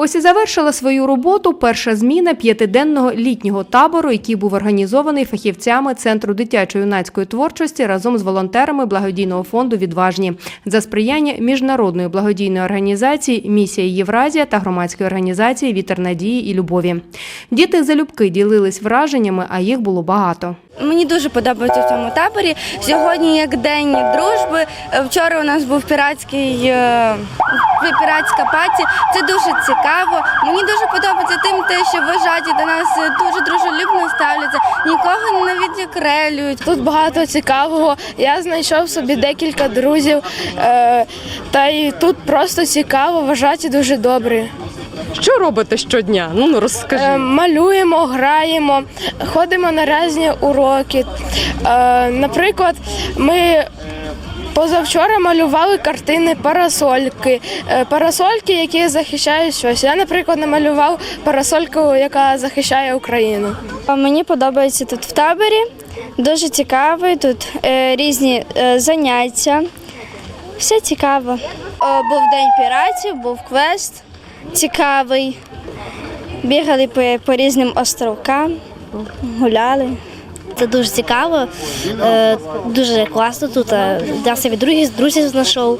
Ось і завершила свою роботу перша зміна п'ятиденного літнього табору, який був організований фахівцями Центру дитячо-юнацької творчості разом з волонтерами благодійного фонду Відважні за сприяння міжнародної благодійної організації Місія Євразія та громадської організації Вітер надії і любові. Діти залюбки ділились враженнями, а їх було багато. Мені дуже подобається в цьому таборі. Сьогодні як день дружби. Вчора у нас був піратський е, піратська паті. Це дуже цікаво. Мені дуже подобається тим, те, що вважаті до нас дуже дружелюбно ставляться, нікого не відікрелюють. Тут багато цікавого. Я знайшов собі декілька друзів, е, та й тут просто цікаво, вважаті дуже добрі. Що робите щодня? Ну, ну розкажи. Е, малюємо, граємо, ходимо на різні уроки. Е, наприклад, ми. Позавчора малювали картини парасольки, Е, парасольки, які захищають щось. Я, наприклад, намалював парасольку, яка захищає Україну. Мені подобається тут в таборі. Дуже цікаво. Тут е, різні е, заняття. Все цікаво. Був день піратів, був квест цікавий. Бігали по, по різним островкам, гуляли. Це дуже цікаво, е, дуже класно тут. е, Я собі друзів, друзів знайшов.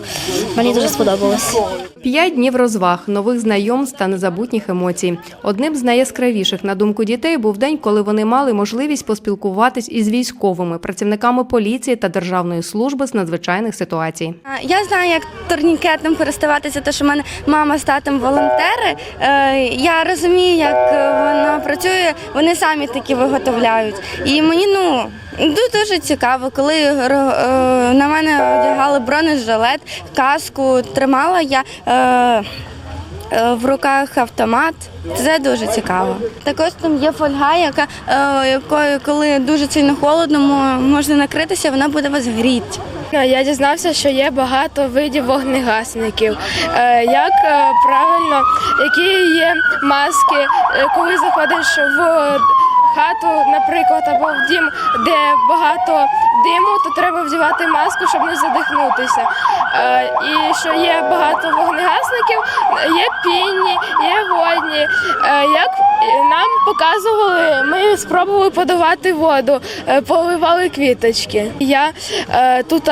Мені дуже сподобалось. П'ять днів розваг, нових знайомств та незабутніх емоцій. Одним з найяскравіших, на думку дітей, був день, коли вони мали можливість поспілкуватись із військовими, працівниками поліції та державної служби з надзвичайних ситуацій. Я знаю, як турнікетом користуватися, тому що в мене мама з татом волонтери. Е, Я розумію, як воно працює, вони самі такі виготовляють. І мені ну. Дуже цікаво, коли е, на мене одягали бронежилет, каску, тримала я е, е, в руках автомат. Це дуже цікаво. Також там є фольга, яка якою, коли дуже сильно холодно, можна накритися, вона буде вас гріти. Я дізнався, що є багато видів вогнегасників. Як правильно, які є маски, коли заходиш в хату, наприклад, або в дім, де багато диму, то треба вдівати маску, щоб не задихнутися. Е, І що є багато вогнегасників, є пінні, є водні. Е, Як нам показували, ми спробували подавати воду, е, поливали квіточки. Я тут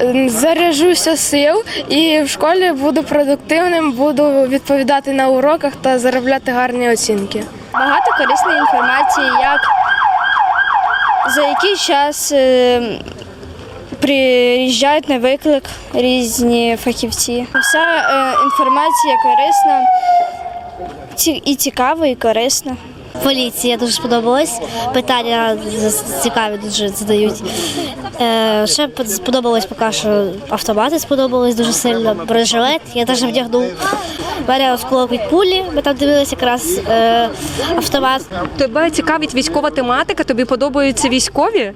е, сил і в школі буду продуктивним, буду відповідати на уроках та заробляти гарні оцінки. Багато корисної інформації, як за який час е, приїжджають на виклик різні фахівці. Вся е, інформація корисна і цікава, і корисна. Поліція дуже сподобалась. Питання цікаві дуже задають. Е, ще под- сподобалось поки що автомати сподобались дуже сильно. Бронежилет. Я теж вдягнув. Мене осколок від пулі. Ми там дивилися якраз е, автомат. Тебе цікавить військова тематика, тобі подобаються військові?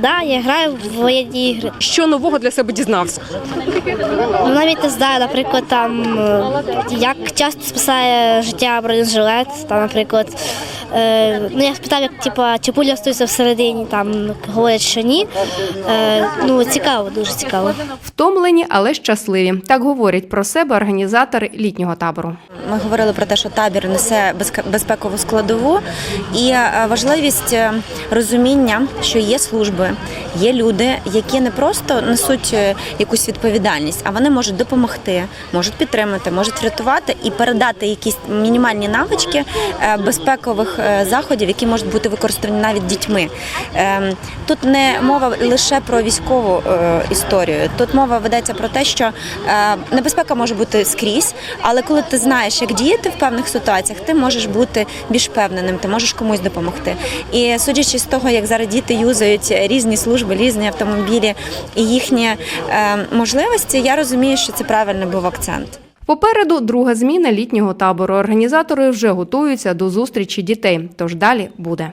Да, я граю в воєнні ігри. Що нового для себе дізнався? Ну, навіть не знаю, наприклад, там е, як часто спасає життя бронежилет, там, наприклад. Е, ну, я спитав, як типа, чи пуля стоїться всередині, там говорять, що ні. Е, ну, цікаво, дуже цікаво. Втомлені, але щасливі. Так говорять про себе організатори літнього табору. Ми говорили про те, що табір несе безпекову складову і е, важливість е, розуміння, що є служби, є люди, які не просто несуть е, якусь відповідальність, а вони можуть допомогти, можуть підтримати, можуть врятувати і передати якісь мінімальні навички безпекових заходів, які можуть бути використані навіть дітьми. Ем, Тут не мова лише про військову історію. Тут мова ведеться про те, що небезпека може бути скрізь, але коли ти знаєш, як діяти в певних ситуаціях, ти можеш бути більш впевненим, ти можеш комусь допомогти. І судячи з того, як зараз діти юзають різні служби, різні автомобілі і їхні е, можливості, я розумію, що це правильний був акцент. Попереду друга зміна літнього табору. Організатори вже готуються до зустрічі дітей, тож далі буде.